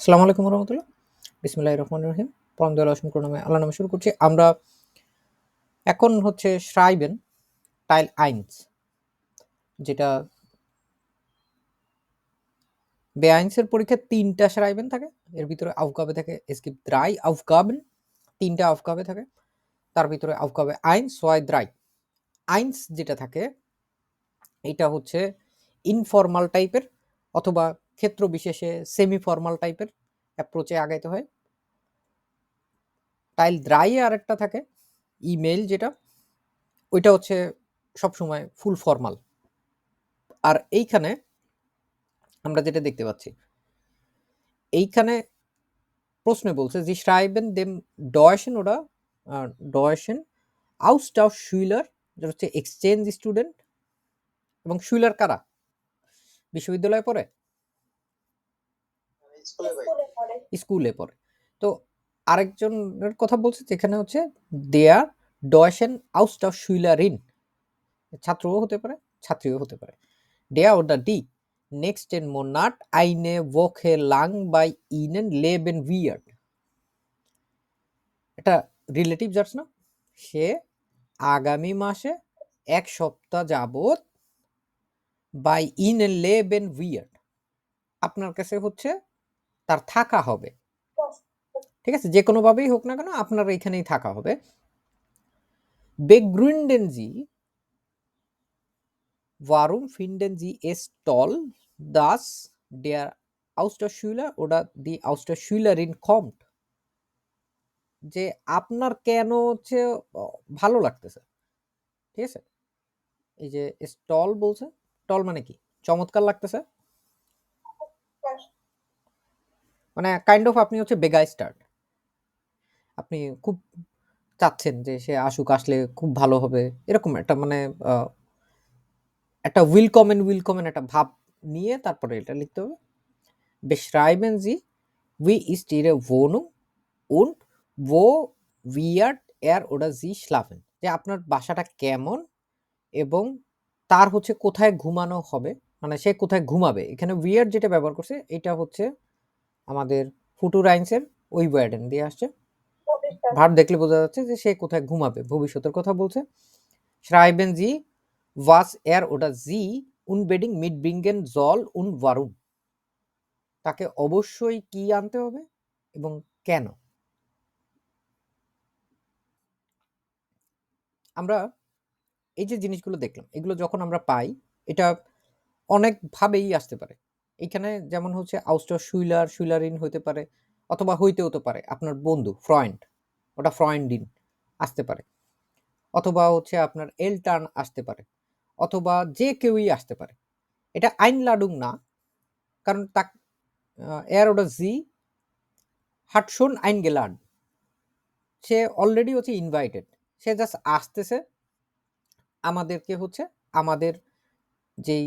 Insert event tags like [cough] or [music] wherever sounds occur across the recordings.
আসসালামু আলাইকুম রহমতুল্লাহ। বিসমুল্লাহ রহমান রহিম। পরম দয়াল অসীম করুণাময় আল্লাহ নামে শুরু করছি। আমরা এখন হচ্ছে শ্রাইবেন টাইল আইনস, যেটা বেআইনসের পরীক্ষায় তিনটা শ্রাইবেন থাকে। এর ভিতরে আফগাবে থাকে এসকিপ দ্রাই আফগাবেন তিনটা আফগাবে থাকে। তার ভিতরে আফগাবে আইন সোয়াই দ্রাই। আইনস যেটা থাকে, এটা হচ্ছে ইনফর্মাল টাইপের অথবা ক্ষেত্র বিশেষে সেমি ফর্মাল টাইপের অ্যাপ্রোচে আগাইতে হয়। টাইল দ্রাইয়ে আরেকটা থাকে ইমেল যেটা ওইটা হচ্ছে সবসময় ফুল ফর্মাল আর এইখানে আমরা যেটা দেখতে পাচ্ছি এইখানে প্রশ্নে বলছে যে schreiben dem Deutschen oder äh, Deutschen Austausch Schüler যেটা হচ্ছে এক্সচেঞ্জ স্টুডেন্ট এবং শুইলার কারা? বিশ্ববিদ্যালয়ে পড়ে? স্কুলে পড়ে। তো আরেকজনের কথা বলছে যেখানে হচ্ছে দেয়ার ডয়েশন আউস্টার শুইলারিন ছাত্রও হতে পারে ছাত্রীও হতে পারে। ডেয়া ওটা ডি নেক্সট এন মোনাট আইনে ওখে লাং বাই ইন ইনেন লেবেন উইয়ার্ড। এটা রিলেটিভ যাচ্ছে না? সে আগামী মাসে এক সপ্তাহ যাবত বাই ইন ইনেন লেবেন উইয়ার্ড। আপনার কাছে হচ্ছে তার থাকা হবে। ঠিক আছে? যে কোনোভাবেই হোক না কেন আপনার এখানেই থাকা হবে। বেগ্রুন্ডেন জি warum finden Sie es toll, dass der Austauschschüler oder die Austauschschülerin kommt? যে আপনার কেন হচ্ছে ভালো লাগতেছে। ঠিক আছে? এই যে স্টল বলছে টল মানে কি? চমৎকার লাগতেছে। মানে কাইন্ড অফ আপনি হচ্ছে বেগাই স্টার্ট আপনি খুব চাচ্ছেন যে সে আসুক, আসলে খুব ভালো হবে। এরকম একটা মানে একটা উইলকমেন উইলকমেন একটা ভাব নিয়ে তারপরে এটা লিখতে হবে। beschreiben Sie wie ist Ihre Wohnung und wo wird er oder sie schlafen যে আপনার বাসাটা কেমন এবং তার হচ্ছে কোথায় ঘুমানো হবে মানে সে কোথায় ঘুমাবে। এখানে উইয়ার্ড যেটা ব্যবহার করছে, এটা হচ্ছে আমাদের ফুটুরাইন্সের ওই ওয়ার্ডেন দিয়ে আসছে। ভাব দেখলে বোঝা যাচ্ছে যে সে কোথায় ঘুমাবে ভবিষ্যতের কথা বলছে। schreiben Sie was er oder sie unbedingt mitbringen জল উন warum? তাকে অবশ্যই কি আনতে হবে এবং কেন? আমরা এই যে জিনিসগুলো দেখলাম এগুলো যখন আমরা পাই এটা অনেকভাবেই আসতে পারে। এখানে যেমন হচ্ছে আউস্টার শুইলার, শুইলারিন হইতে পারে অথবা হইতে হতে পারে, আপনার বন্ধু, ফ্রয়েন্ড, ওটা ফ্রয়েন্ডিন আসতে পারে। অথবা হচ্ছে আপনার এল টার্ন আসতে পারে, অথবা যে কেউই আসতে পারে। এটা আইন লাডুং না, কারণ তা এর ওটা জি হাটশন আইন গেলাড সে অলরেডি হচ্ছে ইনভাইটেড সে জাস্ট আসতেছে, আমাদেরকে হচ্ছে, আমাদের যেই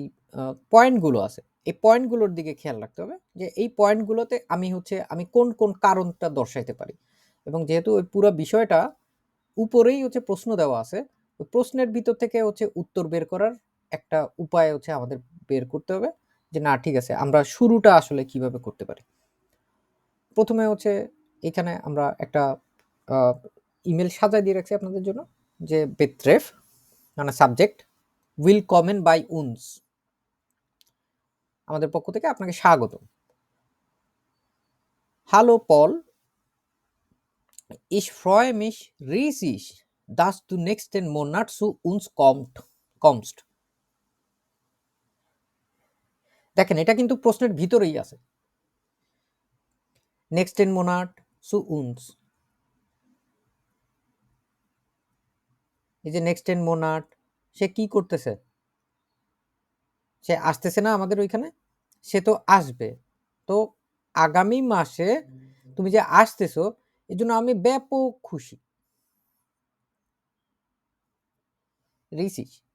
পয়েন্টগুলো আছে এই পয়েন্টগুলোর দিকে খেয়াল রাখতে হবে যে এই পয়েন্টগুলোতে আমি হচ্ছে আমি কোন কোন কারণটা দর্শাইতে পারি। এবং যেহেতু ওই পুরো বিষয়টা উপরেই হচ্ছে প্রশ্ন দেওয়া আছে, ওই প্রশ্নের ভিতর থেকে হচ্ছে উত্তর বের করার একটা উপায় হচ্ছে আমাদের বের করতে হবে যে না, ঠিক আছে, আমরা শুরুটা আসলে কীভাবে করতে পারি। প্রথমে হচ্ছে এখানে আমরা একটা ইমেল সাজায় দিয়ে রাখছি আপনাদের জন্য যে বেত্রেফ মানে সাবজেক্ট উইল কমেন বাই উনস আমাদের পক্ষ থেকে আপনাকে স্বাগত hello Paul Ich freue mich riesig, dass du nächsten Monat zu uns kommt, kommst. দেখেন এটা কিন্তু প্রশ্নের ভিতরেই আছে। নেক্সটেন মোনাট সু উন্স এই যে নেক্সটেন মোনাট সে কি করতেছে? সে আসতেছে না আমাদের ওইখানে? সে তো আসবে। তো আগামী মাসে তুমি যে আসতেছো এই জন্য আমি ব্যাপক খুশি।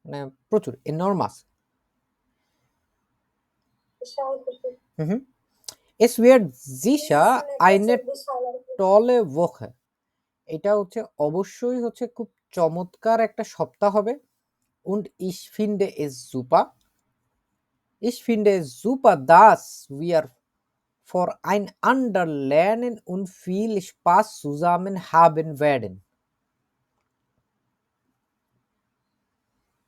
মানে প্রচুর এনর্মাস হুম এস ওয়ার্ড জিসা আইনে। টলে ওখে এটা হচ্ছে, অবশ্যই হচ্ছে, খুব চমৎকার একটা সপ্তাহ হবে। Ich finde es super ich finde es super, dass wir vor ein ander lernen und viel Spaß zusammen haben werden.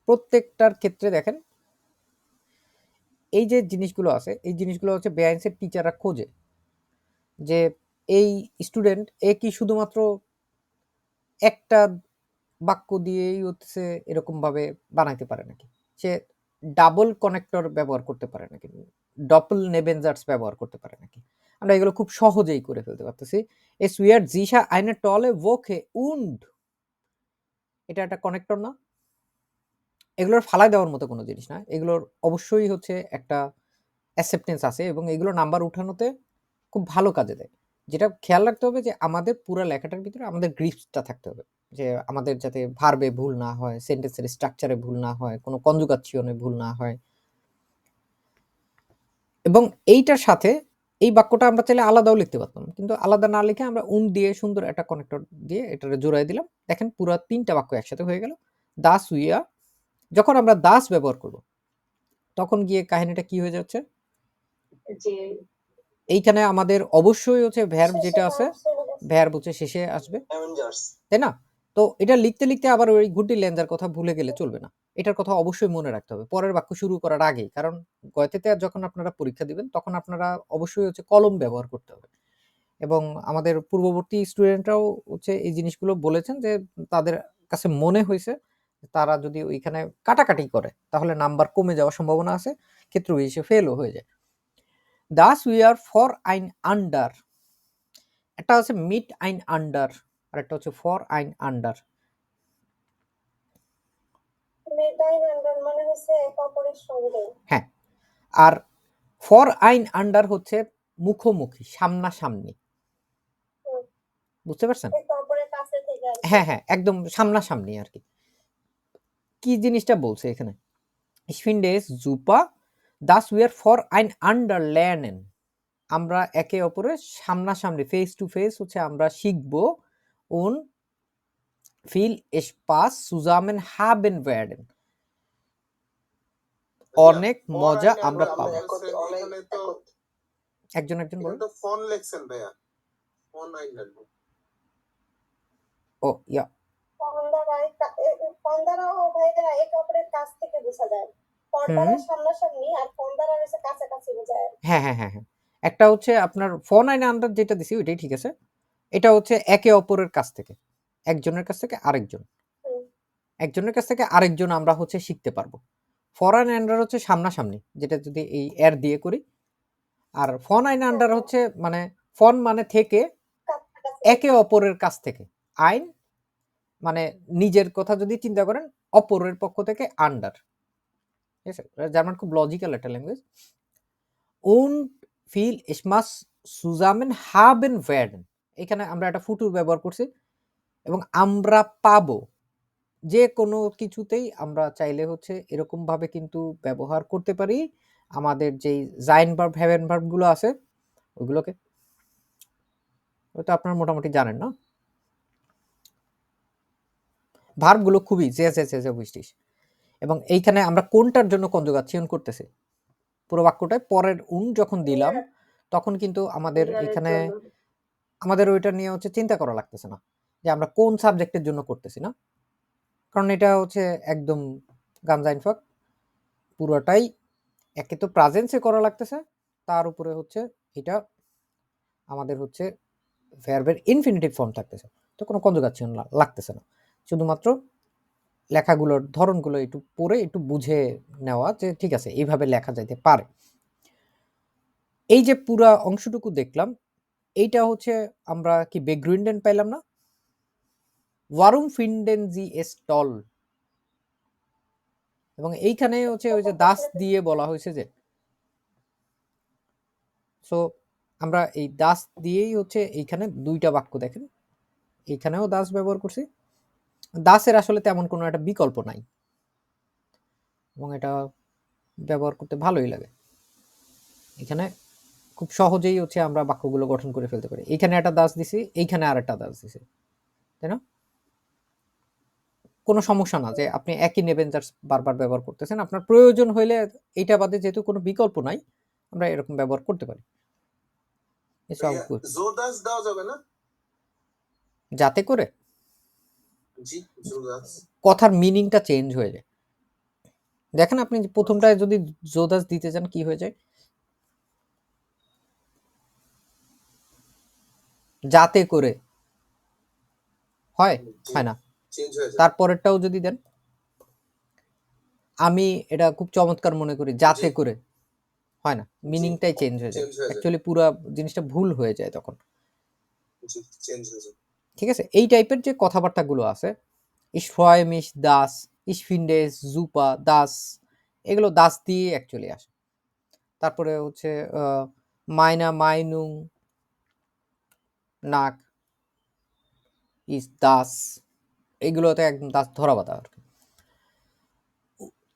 প্রত্যেকটার ক্ষেত্রে দেখেন, এই যে জিনিসগুলো আছে, এই জিনিসগুলো হচ্ছে বেআইনসের টিচাররা খোঁজে যে এই স্টুডেন্ট এ কি শুধুমাত্র একটা বাক্য দিয়েই হচ্ছে এরকম ভাবে বানাইতে পারে নাকি? সে ডাবল কানেক্টর ব্যবহার করতে পারে নাকি? ডপল নেবেনজার্স ব্যবহার করতে পারে নাকি? আমরা এগুলো খুব সহজেই করে ফেলতে পারতেছি। এস উইয়ার জিসা আইনে টলে ওকে উন্ড। এটা একটা কানেক্টর না। এগুলোর ফালাই দেওয়ার মতো কোনো জিনিস না। এগুলোর অবশ্যই হচ্ছে একটা অ্যাকসেপ্টেন্স আছে এবং এগুলো নাম্বার উঠানোতে খুব ভালো কাজে দেয়। যেটা খেয়াল রাখতে হবে যে আমাদের পুরো লেখাটার ভিতরে আমাদের গ্রিপসটা থাকতে হবে। যে আমাদের যাতে ভার্বে ভুল না হয় সেন্টেন্সের স্ট্রাকচারে ভুল না হয়, কোনো কনজুগাচ্ছিয়নে ভুল না হয়। এবং এইটার সাথে এই বাক্যটা আমরা চাইলে আলাদাও লিখতে পারতাম। কিন্তু আলাদা না লিখে আমরা উন দিয়ে সুন্দর একটা কনেক্টর দিয়ে এটারে জোড়াই দিলাম। দেখেন পুরো তিনটা বাক্য একসাথে হয়ে গেল। দাস উইয়া যখন আমরা দাস ব্যবহার করব, তখন গিয়ে কাহিনীটা কি হয়ে যাচ্ছে? যে এইখানে আমাদের অবশ্যই হচ্ছে ভ্যার্ব যেটা আছে। ভ্যার্ব হচ্ছে শেষে আসবে। তাই না? তো এটা লিখতে লিখতে আবার ওই গুড্ডি লেন্সার কথা ভুলে গেলে চলবে না। এটার কথা অবশ্যই মনে রাখতে হবে। পরের বাক্য শুরু করার আগেই কারণ গয়তেতে যখন আপনারা পরীক্ষা দিবেন তখন আপনারা অবশ্যই হচ্ছে কলম ব্যবহার করতে হবে। এবং আমাদের পূর্ববর্তী স্টুডেন্টরাও হচ্ছে এই জিনিসগুলো বলেছেন যে তাদের কাছে মনে হয়েছে তারা যদি ওইখানে কাটাকাটি করে তাহলে নাম্বার কমে যাওয়ার সম্ভাবনা আছে ক্ষেত্র হিসেবে ফেলও হয়ে যায়। দাস উই আর ফর আইন আন্ডার একটা হচ্ছে মিট আইন আন্ডার আর একটা হচ্ছে ফর আইন আন্ডার সঙ্গে। আর ফর আইন আন্ডার হচ্ছে মুখোমুখি সামনাসামনি। বুঝতে পারছেন। হ্যাঁ হ্যাঁ একদম সামনাসামনি আর কি। কি জিনিসটা বলছে এখানে? Ich finde super, dass wir vor ein আমরা একে অপরের সামনাসামনি ফেস টু ফেস হচ্ছে আমরা শিখব und viel Spaß zusammen haben werden. অনেক মজা আমরা পাবো একজন একজন বলুন তো ফোন লেখছেন ভাইয়া ফোন ও ইয়া ফন্দারা এক- এ- ফন্দারা ও ভাইরা এক অপরের কাছ থেকে বোঝা যায় সামনাসামনি আর কাছাকাছি বোঝায়। হ্যাঁ হ্যাঁ হ্যাঁ হ্যাঁ। একটা হচ্ছে আপনার ফোন আইনে আন্ডার যেটা দিছি ওইটাই ঠিক আছে। এটা হচ্ছে একে অপরের কাছ থেকে একজনের কাছ থেকে আরেকজন। একজনের কাছ থেকে আরেকজন আমরা হচ্ছে শিখতে পারব। ফরেন আন্ডার হচ্ছে সামনাসামনি যেটা যদি এই এর দিয়ে করি। আর ফোন আইন আন্ডার হচ্ছে মানে ফোন মানে থেকে একে অপরের কাছ থেকে আইন মানে নিজের কথা যদি চিন্তা করেন অপরের পক্ষ থেকে আন্ডার। আছে? জার্মান খুব লজিক্যাল একটা language und viel Spaß zusammen haben werden এখানে আমরা একটা ফুটুর ব্যবহার করছি। এবং আমরা পাবো। যে কোনো কিছুতেই আমরা চাইলে হচ্ছে এরকম ভাবে কিন্তু ব্যবহার করতে পারি। আমাদের যেই জাইন ভার্ব হ্যাভেন ভার্বগুলো আছে ওইগুলোকে ওটা আপনারা মোটামুটি জানেন, না? ভার্বগুলো খুবই, যে যে যে বুঝতিস এবং এইখানে আমরা কোনটার জন্য কনজুগাচ্ছিয়ন করতেছি? পুরো বাক্যটায় পরের উন যখন দিলাম তখন কিন্তু আমাদের এখানে আমাদের ওইটা নিয়ে হচ্ছে চিন্তা করা লাগতেছে না যে আমরা কোন সাবজেক্টের জন্য করতেছি না। কারণ এটা হচ্ছে একদম গামজা ইনফাক। পুরোটাই একে তো প্রাজেন্সে করা লাগতেছে তার উপরে হচ্ছে এটা আমাদের হচ্ছে ভ্যারবের ইনফিনিটিভ ফর্ম থাকতেছে। তো কোনো কনজুগাচ্ছিয়ন লাগতেছে না। শুধুমাত্র লেখাগুলোর ধরনগুলো একটু পড়ে একটু বুঝে নেওয়া যে ঠিক আছে, এইভাবে লেখা যাইতে পারে। এই যে পুরা অংশটুকু দেখলাম, এইটা হচ্ছে আমরা কি বেগ্রুইন্ডেন পাইলাম না? ওয়ারুম ফিন্ডেন জি এস টল। এবং এইখানে হচ্ছে ওই যে দাস দিয়ে বলা হয়েছে যে সো আমরা এই দাস দিয়েই হচ্ছে এইখানে দুইটা বাক্য দেখেন। এইখানেও দাস ব্যবহার করছি। দাসের আসলে তেমন কোনো একটা বিকল্প নাই। এবং এটা ব্যবহার করতে ভালোই লাগে। এখানে খুব সহজেই হচ্ছে আমরা বাক্যগুলো গঠন করে ফেলতে পারি। এইখানে একটা দাস দিছি এইখানে আর একটা দাস দিছি। তাই না? কোনো সমস্যা না যে আপনি একই নেবেঞ্জার্স বারবার ব্যবহার করতেছেন। আপনার প্রয়োজন হইলে এইটা বাদে যেহেতু কোনো বিকল্প নাই আমরা এরকম ব্যবহার করতে পারি। যাতে করে? কথার মিনিংটা চেঞ্জ হয়ে যায়। দেখেন আপনি প্রথমটায় যদি জোদাস দিতে চান কি হয়ে যায়? যাতে করে। হয়? হয় না। তারপরেরটাও যদি দেন। আমি এটা খুব চমৎকার মনে করি যাতে করে। হয় না? মিনিংটাই চেঞ্জ হয়ে যায়। অ্যাকচুয়ালি পুরো জিনিসটা ভুল হয়ে যায় তখন। চেঞ্জ হয়ে যায়। ঠিক আছে? এই টাইপের যে কথাবার্তাগুলো আছে, ইস ফ্রয়েমিশ দাস, ইস ফিন্ডেস, জুপা, দাস, এগুলো দাস দিয়ে অ্যাকচুয়ালি আসে। তারপরে হচ্ছে মাইনা, মাইনুং নাক ইস দাস, এগুলোতে একদম দাস ধরা বাঁধা আর কি।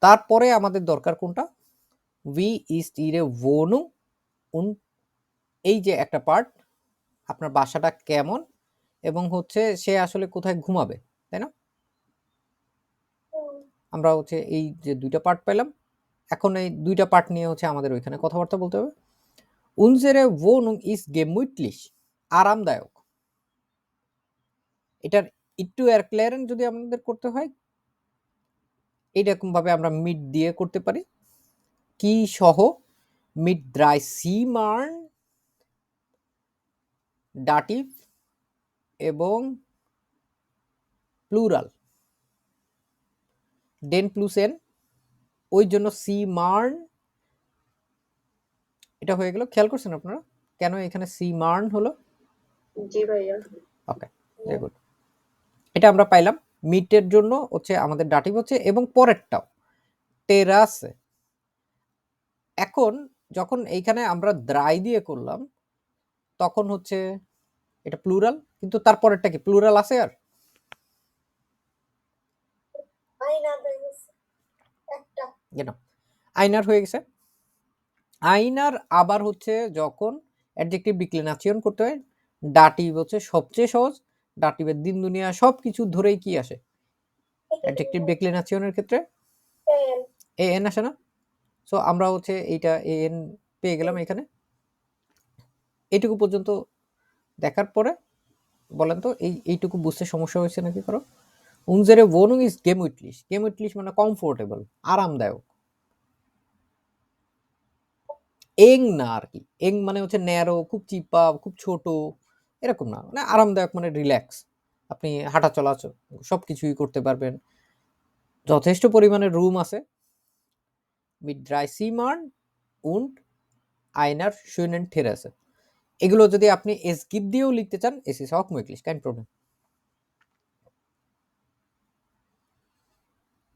তারপরে আমাদের দরকার কোনটা? উই ইস ইরে ওনু উন, এই যে একটা পার্ট আপনার বাসাটা কেমন? এবং হচ্ছে সে আসলে কোথায় ঘুমাবে তাই না? আমরা হচ্ছে এই যে দুইটা পার্ট পেলাম। এখন এই দুইটা পার্ট নিয়ে হচ্ছে আমাদের ওইখানে কথাবার্তা বলতে হবে। উনজেরে ওনুং ইস গেমুইটলিশ আরামদায়ক। এটার একটু এরক্লেয়ারেন যদি আমাদের করতে হয় এইরকম ভাবে আমরা মিড দিয়ে করতে পারি। কি সহ? মিড দ্রাই সিমার্ন ডাটিভ এবং প্লুরাল ডেন প্লুস এন ওই জন্য সি মার্ন এটা হয়ে গেল। খেয়াল করছেন আপনারা? কেন এখানে সি মার্ন হলো? জি ভাইয়া। ওকে ভেরি গুড এটা আমরা পাইলাম। মিটের জন্য হচ্ছে আমাদের ডাটিভ হচ্ছে এবং পরেরটাও। টেরাসে এখন যখন এইখানে আমরা দ্রাই দিয়ে করলাম তখন হচ্ছে এটা প্লুরাল কিন্তু তারপরেরটা কি প্লুরাল আছে আর? আইনার হয়ে গেছে। আইনার আবার হচ্ছে যখন অ্যাডজেক্টিভ ডিক্লিনাচিয়ন করতে হয় ডাটিভ হচ্ছে সবচেয়ে সহজ ডাটিভের দিন দুনিয়া সব কিছু ধরেই কি আসে? অ্যাডজেক্টিভ ডিক্লিনাচিয়নের ক্ষেত্রে? এ এন আসে না? সো আমরা হচ্ছে এইটা এ এন পেয়ে গেলাম এখানে। এইটুকু পর্যন্ত দেখার পরে বলেন তো, এই, এইটুকু বুঝতে সমস্যা হয়েছে নাকি করো? উনজেরে ওনুং ইজ গেম উইটলিশ গেম উইটলিশ মানে কমফোর্টেবল, আরামদায়ক। এং না আর কি। এং মানে হচ্ছে ন্যারো, খুব চিপা, খুব ছোট, এরকম না। মানে আরামদায়ক মানে রিল্যাক্স। আপনি হাঁটা চলা সব কিছুই করতে পারবেন। যথেষ্ট পরিমাণে রুম আছে। mit drei Zimmern und einer schönen Terrasse. এগুলো যদি আপনি এস গিফট দিয়েও লিখতে চান এস ইস auch möglich kein Problem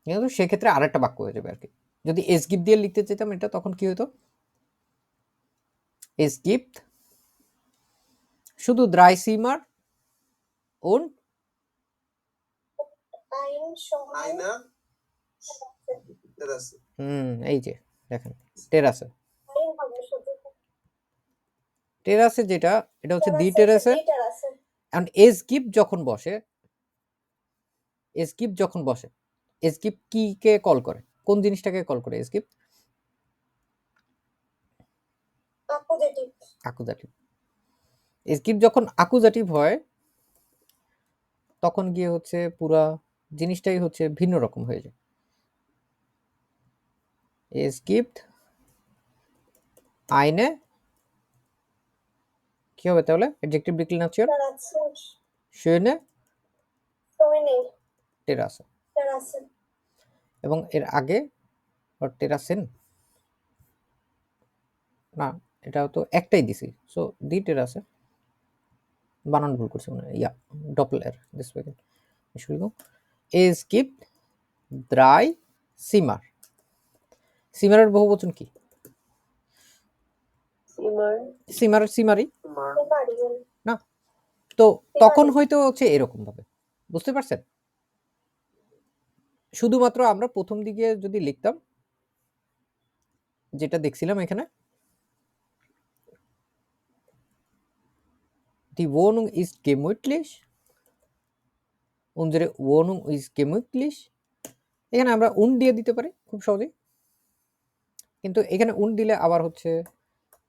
কিন্তু সেক্ষেত্রে আরেকটা বাক্য হয়ে যাবে আর কি যদি এস গিফট দিয়ে লিখতে চাইতাম এটা তখন কি হতো এস গিফট শুধু দ্রাই সিমার und আইন সমান আয়না টেরাসে হুম এই যে দেখেন টেরাসে টেরাসে যেটা এটা হচ্ছে দি টেরাসে এখন এস যখন বসে এস যখন বসে এস গিফট কি কে কল করে? কোন জিনিসটাকে কল করে এস অপোজিটিভ আকুজাটিভ এস গিফট যখন আকুজাটিভ হয় তখন গিয়ে হচ্ছে পুরা জিনিসটাই হচ্ছে ভিন্ন রকম হয়ে যায়। এস গিফট আইনে কি হবে তাহলে? অ্যাডজেক্টিভ টেরাসে শুনে সমিনি টেরাসে টেরাসে এবং এর আগে? টেরাসেন না এটাও তো একটাই দিছি। সো দি টেরাসে বানান ভুল করছি মনে ইয়া ডপল এর দিস ওয়েগেন Entschuldigung. Es কিপ drei সিমার সিমারের বহুবচন কি? সিমার? সিমারি সিমারি? তো তখন হয়তো হচ্ছে এরকম ভাবে। বুঝতে পারছেন? শুধুমাত্র আমরা প্রথম দিকে যদি লিখতাম যেটা দেখছিলাম এখানে Die Wohnung ist gemütlich. Unsere Wohnung ist gemütlich. এখানে আমরা উন দিয়ে দিতে পারি খুব সহজেই। কিন্তু এখানে উন দিলে আবার হচ্ছে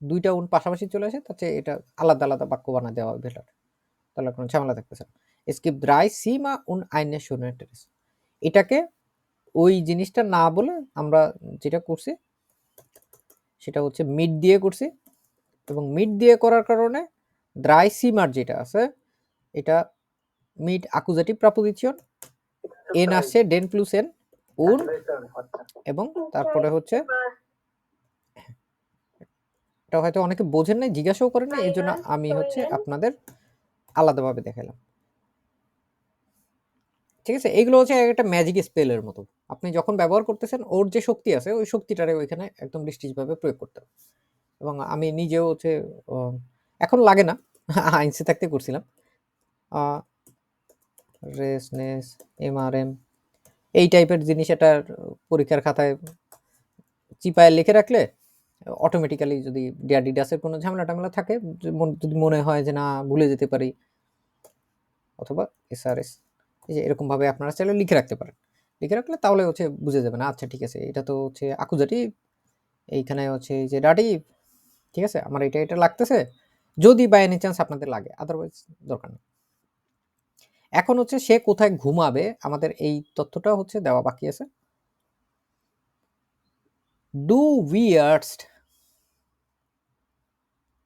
দুইটা উন পাশাপাশি চলে আসে তার চেয়ে এটা আলাদা আলাদা বাক্য বানা দেওয়া বেটার তাহলে কোনো ঝামেলা থাকতেছে না। স্কিপ দ্রাই সিমা উন আইনে শুনেটারিস এটাকে ওই জিনিসটা না বলে আমরা যেটা করছি সেটা হচ্ছে মিড দিয়ে করছি এবং মিড দিয়ে করার কারণে দ্রাই সিমার যেটা আছে এটা মিড আকুজাটিভ প্রাপোজিশন এন আসছে ডেন প্লুস এন উন এবং তারপরে হচ্ছে এটা হয়তো অনেকে বোঝেন নাই জিজ্ঞাসাও করেন না এই জন্য আমি হচ্ছে আপনাদের আলাদাভাবে দেখালাম ঠিক আছে এগুলো হচ্ছে একটা ম্যাজিক স্পেলের মতো। আপনি যখন ব্যবহার করতেছেন ওর যে শক্তি আছে ওই শক্তিটারে ওইখানে একদম দৃষ্টিভাবে প্রয়োগ করতে হবে। এবং আমি নিজেও হচ্ছে এখন লাগে না [laughs] আইনসে থাকতে করছিলাম। রেসনেস এমআরএম এই টাইপের জিনিস এটার পরীক্ষার খাতায় চিপায় লিখে রাখলে অটোমেটিক্যালি যদি ডিআরডিডাসের কোনো ঝামেলা টামেলা থাকে যদি মনে হয় যে না, ভুলে যেতে পারি, অথবা এসআরএস এই যে এরকমভাবে আপনারা চাইলে লিখে রাখতে পারেন। লিখে রাখলে তাহলে হচ্ছে বুঝে যাবেন আচ্ছা ঠিক আছে, এটা তো হচ্ছে আকুজাটি এইখানে হচ্ছে যে ডাটি ঠিক আছে, আমার এটা এটা লাগতেছে, যদি বাই এনি চান্স আপনাদের লাগে আদারওয়াইজ দরকার নেই। এখন হচ্ছে সে কোথায় ঘুমাবে, আমাদের এই তথ্যটা হচ্ছে দেওয়া বাকি আছে। ডু উইয়ার্ডস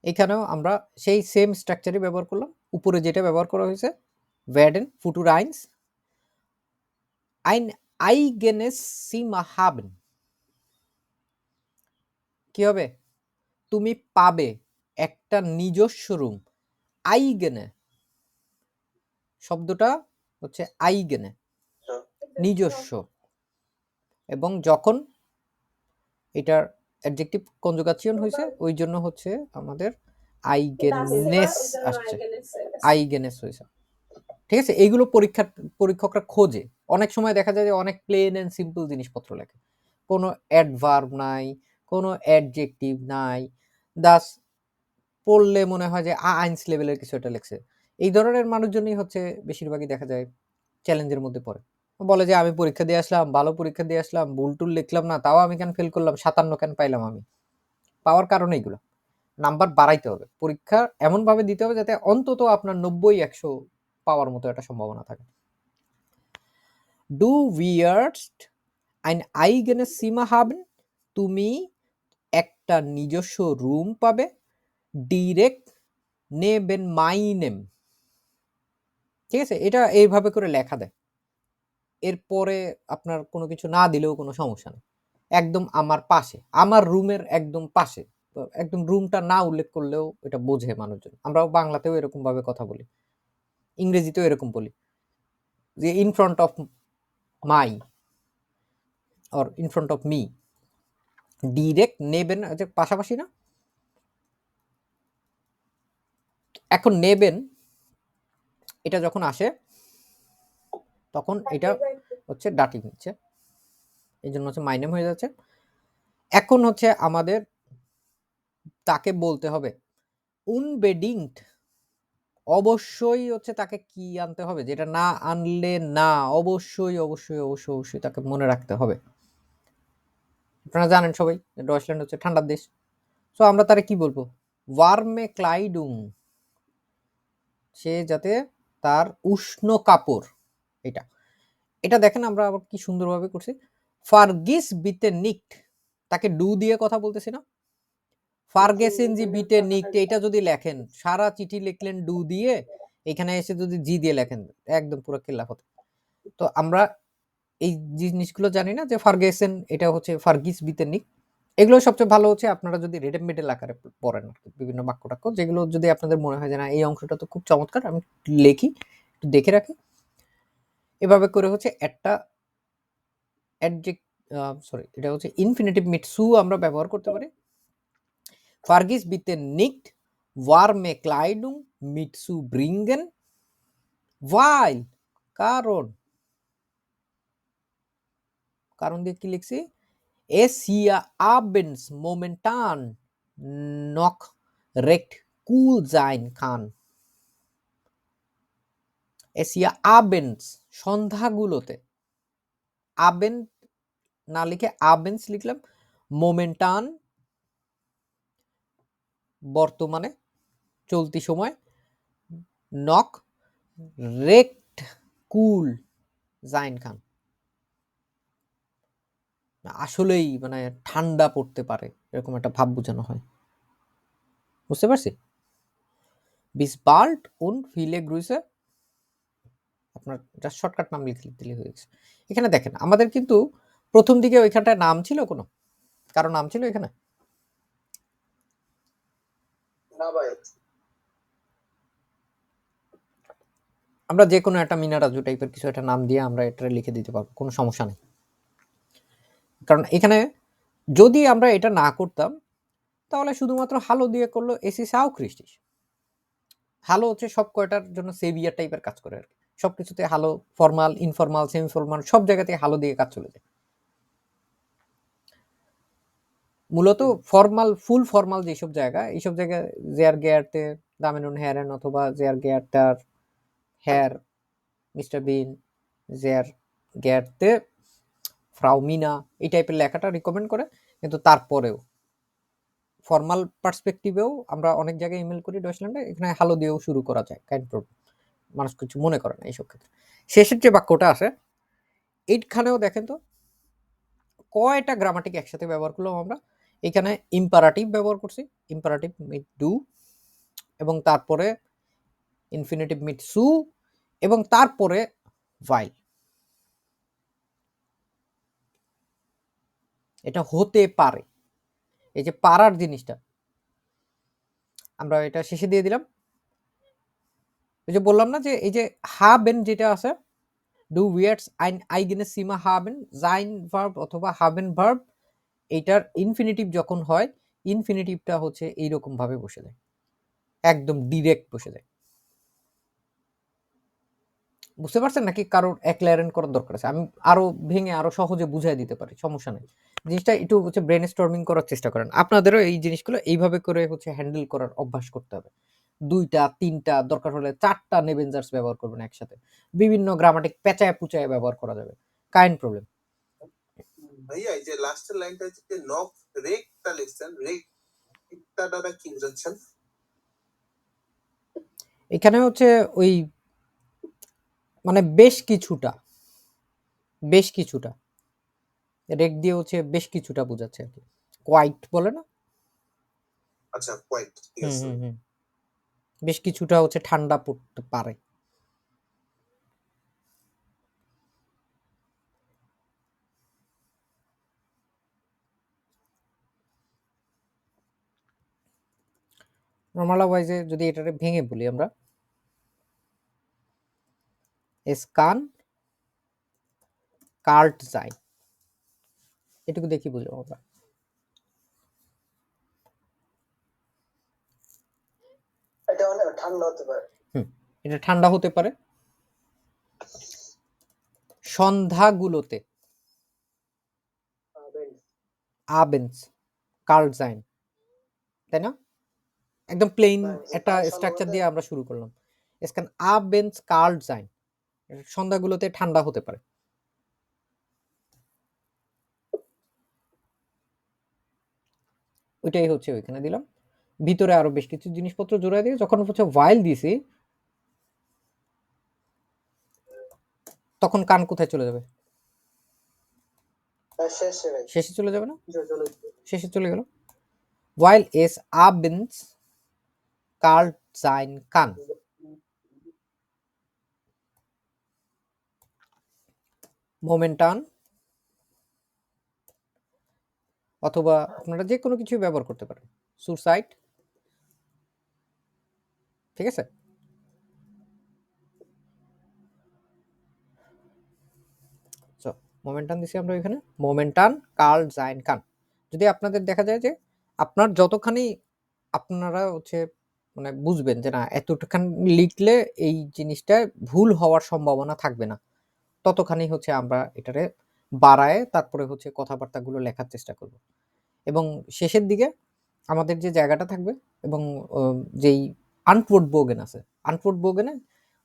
এখানেও আমরা সেই সেম স্ট্রাকচারই ব্যবহার করলাম। উপরে যেটা ব্যবহার করা হয়েছে ভ্যাডেন ফুটুর আইনস আইন আই আইগেনেস সিমা হাবেন কি হবে? তুমি পাবে একটা নিজস্ব রুম আইগেনে শব্দটা হচ্ছে আইগেনে নিজস্ব। এবং যখন এটার অ্যাডজেক্টিভ কনজুগাচিয়ন হয়েছে ওই জন্য হচ্ছে আমাদের আইগেনেস আসছে। আইগেনেস হয়েছে। ঠিক আছে? এইগুলো পরীক্ষা পরীক্ষকরা খোঁজে। অনেক সময় দেখা যায় যে অনেক প্লেন অ্যান্ড সিম্পল জিনিসপত্র লেখে। কোনো অ্যাডভার্ব নাই কোনো অ্যাডজেক্টিভ নাই। দাস পড়লে মনে হয় যে আইনস লেভেলের কিছু একটা লেখছে। এই ধরনের মানুষজনই হচ্ছে বেশিরভাগই দেখা যায় চ্যালেঞ্জের মধ্যে পড়ে। বলে যে, আমি পরীক্ষা দিয়ে আসলাম, ভালো পরীক্ষা দিয়ে আসলাম, ভুল টুল লিখলাম না, তাও আমি কেন ফেল করলাম? সাতান্ন কেন পাইলাম আমি? পাওয়ার কারণে এইগুলো। নাম্বার বাড়াইতে হবে। পরীক্ষা এমনভাবে দিতে হবে যাতে অন্তত আপনার নব্বই, একশো পাওয়ার মতো একটা সম্ভাবনা থাকে। ডু উইয়ার্ডস আইন আইগেনে সীমা হাবেন তুমি একটা নিজস্ব রুম পাবে। ডিরেক্ট নেবেন মাই নেম ঠিক আছে? এটা এইভাবে করে লেখা দেয়। এরপরে আপনার কোনো কিছু না দিলেও কোনো সমস্যা নেই। একদম আমার পাশে, আমার রুমের একদম পাশে। একদম রুমটা না উল্লেখ করলেও এটা বোঝে মানুষজন। আমরাও বাংলাতেও এরকম ভাবে কথা বলি, ইংরেজিতেও এরকম বলি যে in front of my or in front of me direct নেবেন যে পাশাপাশি না? এখন নেবেন, এটা যখন আসে তখন এটা হচ্ছে ডাটি নিচ্ছে এই জন্য হচ্ছে মাইনেম হয়ে যাচ্ছে। এখন হচ্ছে আমাদের তাকে বলতে হবে উনবেডিংড অবশ্যই হচ্ছে তাকে কি আনতে হবে? যেটা না আনলে না অবশ্যই অবশ্যই অবশ্যই অবশ্যই তাকে মনে রাখতে হবে। আপনারা জানেন সবাই ডয়সল্যান্ড হচ্ছে ঠান্ডার দেশ। সো আমরা তারে কি বলব? ওয়ার্মে ক্লাইডুং সে যাতে তার উষ্ণ কাপড় এটা। এটা দেখেন আমরা আবার কি সুন্দরভাবে করছি। ফারগিস বিতে নিকট, তাকে ডু দিয়ে কথা বলতেছি না। ফারগেসেন জি বিতে নিকট, এটা যদি লেখেন, সারা চিঠি লিখলেন ডু দিয়ে, এখানে এসে যদি জি দিয়ে লেখেন, একদম পুরো কেল্লাফত তো আমরা এই জিনিসগুলো জানি না যে ফার্গেসেন এটা হচ্ছে ফার্গিস বিতে নিক এগুলো সবচেয়ে ভালো হচ্ছে, আপনারা যদি রেডেম মেডেল আকারে পড়েন বিভিন্ন বাক্য টাক্য যেগুলো যদি আপনাদের মনে হয় যে না, এই অংশটা তো খুব চমৎকার, আমি লিখি, একটু দেখে রাখি। এভাবে করে হচ্ছে একটা অ্যাডজেক্ট সরি এটা হচ্ছে ইনফিনিটিভ মিট সু আমরা ব্যবহার করতে পারি। ফার্গিস বিতে নিকট ওয়ার্মে ক্লাইডুং মিট সু ব্রিঙ্গেন ওয়াইল কারণ কারণ দিয়ে কি লিখছি? এস হিয়া আবেন্স মোমেন্টান নক রেক্ট কুল জাইন খান। এসিয়া আবেন্স, সন্ধ্যাগুলোতে। আবেন, না লিখে আবেন্স লিখলাম। মোমেন্টান, বর্তমানে চলতি সময়। নক, রেক্ট, কুল, জাইন খান। আসলেই মানে ঠান্ডা পড়তে পারে, এরকম একটা ভাব বোঝানো হয়। বুঝতে পারছি? বিস বাল্ট উন ফিলে গ্রুইসে আপনার জাস্ট শর্টকাট নাম লিখে দিলে হয়ে গেছে। এখানে দেখেন আমাদের কিন্তু প্রথম দিকে ওইখানটায় নাম ছিল কোনো? কারও নাম ছিল এখানে? আমরা যে কোনো একটা মিনারাজু টাইপের কিছু একটা নাম দিয়ে আমরা এটা লিখে দিতে পারব কোনো সমস্যা নেই। কারণ এখানে যদি আমরা এটা না করতাম তাহলে শুধুমাত্র হালো দিয়ে করল এসি সাও খ্রিস্টিস হালো হচ্ছে সব কয়টার জন্য সেভিয়ার টাইপের কাজ করে আর কি। সব কিছুতে হালো ফর্মাল ইনফর্মাল সেমি ফর্মাল সব জায়গাতে হালো দিয়ে কাজ চলে যায়। মূলত ফর্মাল ফুল ফর্মাল যেসব জায়গা, এইসব জায়গায় জেয়ার গেয়ারতে দামেনুন হেয়ারেন অথবা জেয়ার গেয়ারটার হেয়ার মিস্টার বিন জেয়ার গেয়ারতে ফ্রাউ মিনা এই টাইপের লেখাটা রিকমেন্ড করে, কিন্তু তারপরেও ফর্মাল পার্সপেক্টিভেও আমরা অনেক জায়গায় ইমেল করি ডয়েচল্যান্ডে এখানে হ্যালো দিয়েও শুরু করা যায় কাইন্ড প্রবলেম মানুষ কিছু মনে করে না এইসব ক্ষেত্রে। শেষের যে বাক্যটা আসে এইখানেও দেখেন তো, কয়টা গ্রামাটিক একসাথে ব্যবহার করলাম আমরা? এখানে ইম্পারাটিভ ব্যবহার করছি ইম্পারাটিভ মিট ডু এবং তারপরে ইনফিনিটিভ মিট সু এবং তারপরে ভাইল এটা হতে পারে। এই যে পারার জিনিসটা, আমরা এটা শেষে দিয়ে দিলাম। এই যে বললাম না যে এই যে হাবেন যেটা আছে ডু উইয়ার্ডস আইন আইগেনে সীমা হাবেন জাইন ভার্ব অথবা হাবেন ভার্ব এইটার ইনফিনিটিভ যখন হয় ইনফিনিটিভটা হচ্ছে এইরকম ভাবে বসে যায়। একদম ডিরেক্ট বসে যায়। বুঝতে পারছেন নাকি কারোর একলারেন করার দরকার আছে? আমি আরও ভেঙে, আরও সহজে বুঝাই দিতে পারি, সমস্যা নেই। জিনিসটা একটু হচ্ছে ব্রেন স্টর্মিং করার চেষ্টা করেন। আপনাদেরও এই জিনিসগুলো এইভাবে করে হচ্ছে হ্যান্ডেল করার অভ্যাস করতে হবে। দুইটা তিনটা দরকার হলে চারটা নেভেঞ্জার্স ব্যবহার করবেন একসাথে। বিভিন্ন গ্রামাটিক পেঁচায় পুচায় ব্যবহার করা যাবে। কাইন্ড প্রবলেম ভাইয়া এই যে লাস্টের লাইনটা হচ্ছে যে নক রেকটা লিখছেন রেকটা দ্বারা কি বোঝাচ্ছেন? এখানে হচ্ছে ওই মানে বেশ কিছুটা বেশ কিছুটা। রেক দিয়ে হচ্ছে বেশ কিছুটা বোঝাচ্ছে আর কি। কোয়াইট বলে না? আচ্ছা কোয়াইট ঠিক আছে হুম হুম। বেশ কিছুটা হচ্ছে ঠান্ডা পড়তে পারে। নর্মাল ওয়াইজে যদি এটাকে ভেঙে বলি আমরা স্কান কার্ট যাই এটুকু দেখি বুঝলাম আমরা এটা অনেক ঠান্ডা হতে পারে। এটা ঠান্ডা হতে পারে। সন্ধ্যাগুলোতে আবেন্স কার্লজাইন তাই না? একদম প্লেন হ্যাঁ, একটা স্ট্রাকচার দিয়ে আমরা শুরু করলাম। এসকান আবেন্স কার্লজাইন সন্ধ্যাগুলোতে ঠান্ডা হতে পারে। ওইটাই হচ্ছে ওইখানে দিলাম। ভিতরে আরও বেশ কিছু জিনিসপত্র জোড়া দিয়ে যখন হচ্ছে ওয়াইল দিছি তখন কান কোথায় চলে যাবে? শেষে চলে যাবে না? শেষে চলে গেল। while es abends kalt sein kann momentan অথবা আপনারা যে কোনো কিছু ব্যবহার করতে পারেন। সুসাইড ঠিক আছে? মোমেন্টান দিছি আমরা এখানে মোমেন্টান কার্ল জাইন কান যদি আপনাদের দেখা যায় যে আপনার যতখানি আপনারা হচ্ছে মানে বুঝবেন যে না, এতটুখানি লিখলে এই জিনিসটা ভুল হওয়ার সম্ভাবনা থাকবে না। ততখানি হচ্ছে আমরা এটারে বাড়ায় তারপরে হচ্ছে কথাবার্তাগুলো লেখার চেষ্টা করব। এবং শেষের দিকে আমাদের যে জায়গাটা থাকবে এবং যেই আনপোর্ট বোগেন আছে। আনপোর্ট বোগেনে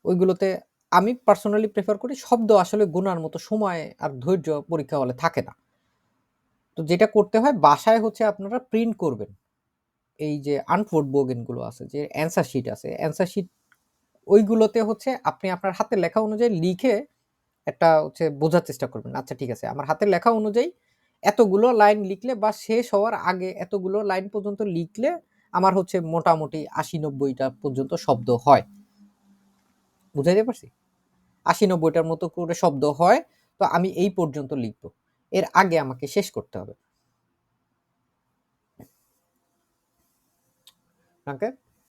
ওইগুলোতে আমি পার্সোনালি প্রেফার করি, শব্দ আসলে গোনার মতো সময় আর ধৈর্য পরীক্ষা হলে থাকে না। তো যেটা করতে হয়, বাসায় হচ্ছে আপনারা প্রিন্ট করবেন। এই যে আনফোর্ড বোগেনগুলো আছে, যে অ্যান্সার শিট আছে অ্যান্সার শিট ওইগুলোতে হচ্ছে আপনি আপনার হাতের লেখা অনুযায়ী লিখে একটা হচ্ছে বোঝার চেষ্টা করবেন আচ্ছা ঠিক আছে, আমার হাতের লেখা অনুযায়ী এতগুলো লাইন লিখলে বা শেষ হওয়ার আগে এতগুলো লাইন পর্যন্ত লিখলে আমার হচ্ছে মোটামুটি আশি নব্বইটা পর্যন্ত শব্দ হয়। বুঝাইতে পারছি? আশি নব্বইটার মতো করে শব্দ হয়, তো আমি এই পর্যন্ত লিখব। এর আগে আমাকে শেষ করতে হবে। ওকে